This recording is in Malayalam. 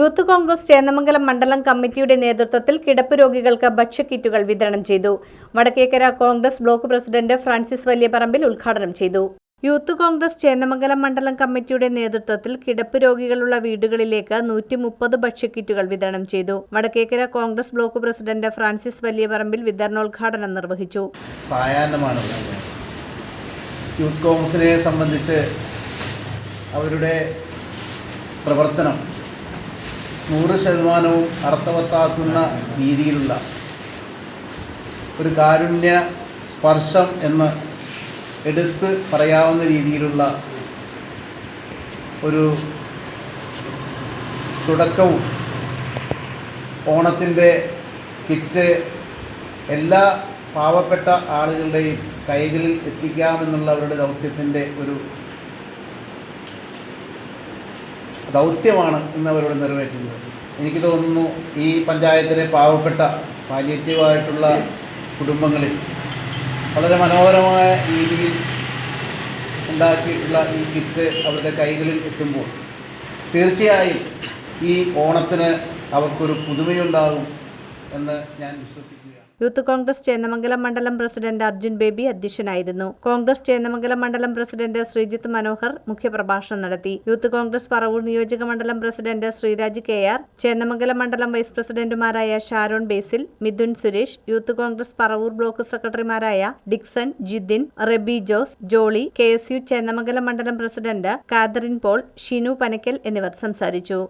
യൂത്ത് കോൺഗ്രസ് ചേന്നമംഗലം മണ്ഡലം കമ്മിറ്റിയുടെ നേതൃത്വത്തിൽ കിടപ്പ് രോഗികൾക്ക് ഭക്ഷ്യക്കിറ്റുകൾ വിതരണം ചെയ്തു. Vadakkekara Congress block president Francis Valiyaparambil ഉദ്ഘാടനം ചെയ്തു. യൂത്ത് കോൺഗ്രസ് ചേന്നമംഗലം മണ്ഡലം കമ്മിറ്റിയുടെ നേതൃത്വത്തിൽ കിടപ്പ് രോഗികളുള്ള വീടുകളിലേക്ക് നൂറ്റി മുപ്പത് ഭക്ഷ്യക്കിറ്റുകൾ വിതരണം ചെയ്തു. Vadakkekara Congress block president Francis Valiyaparambil വിതരണോദ്ഘാടനം നിർവഹിച്ചു. യൂത്ത് കോൺഗ്രസിനെ സംബന്ധിച്ച് അവരുടെ പ്രവർത്തനം നൂറ് ശതമാനവും അർത്ഥവത്താക്കുന്ന രീതിയിലുള്ള ഒരു കാരുണ്യ സ്പർശം എന്ന് എടുത്ത് പറയാവുന്ന രീതിയിലുള്ള ഒരു തുടക്കവും ഓണത്തിന്റെ കിറ്റ് എല്ലാ പാവപ്പെട്ട ആളുകളുടെയും കൈകളിൽ എത്തിക്കാമെന്നുള്ള അവരുടെ ദൗത്യത്തിന്റെ ഒരു ദൗത്യമാണ് ഇന്ന് അവരോട് നിറവേറ്റുന്നത്. എനിക്ക് തോന്നുന്നു ഈ പഞ്ചായത്തിലെ പാവപ്പെട്ട പാലിയേറ്റീവായിട്ടുള്ള കുടുംബങ്ങളിൽ വളരെ മനോഹരമായ രീതിയിൽ ഉണ്ടാക്കിയിട്ടുള്ള ഈ കിറ്റ് അവരുടെ കൈകളിൽ എത്തുമ്പോൾ തീർച്ചയായും ഈ ഓണത്തിന് അവർക്കൊരു പുതുമയുണ്ടാകും എന്ന് ഞാൻ വിശ്വസിക്കുകയാണ്. യൂത്ത് കോൺഗ്രസ് ചേന്നമംഗലം മണ്ഡലം പ്രസിഡന്റ് അർജുൻ ബേബി അധ്യക്ഷനായിരുന്നു. കോൺഗ്രസ് ചേന്നമംഗലം മണ്ഡലം പ്രസിഡന്റ് ശ്രീജിത്ത് മനോഹർ മുഖ്യപ്രഭാഷണം നടത്തി. യൂത്ത് കോൺഗ്രസ് പറവൂർ നിയോജക മണ്ഡലം president Sreeraj K R Chendamangalam മണ്ഡലം വൈസ് പ്രസിഡന്റുമാരായ Sharon Basil Midhun Suresh youth Congress Paravur block സെക്രട്ടറിമാരായ Dixon Jithin Rebi Jose Jolly K S U Chendamangalam മണ്ഡലം president Catherine Paul Shinu Panakkal എന്നിവർ സംസാരിച്ചു.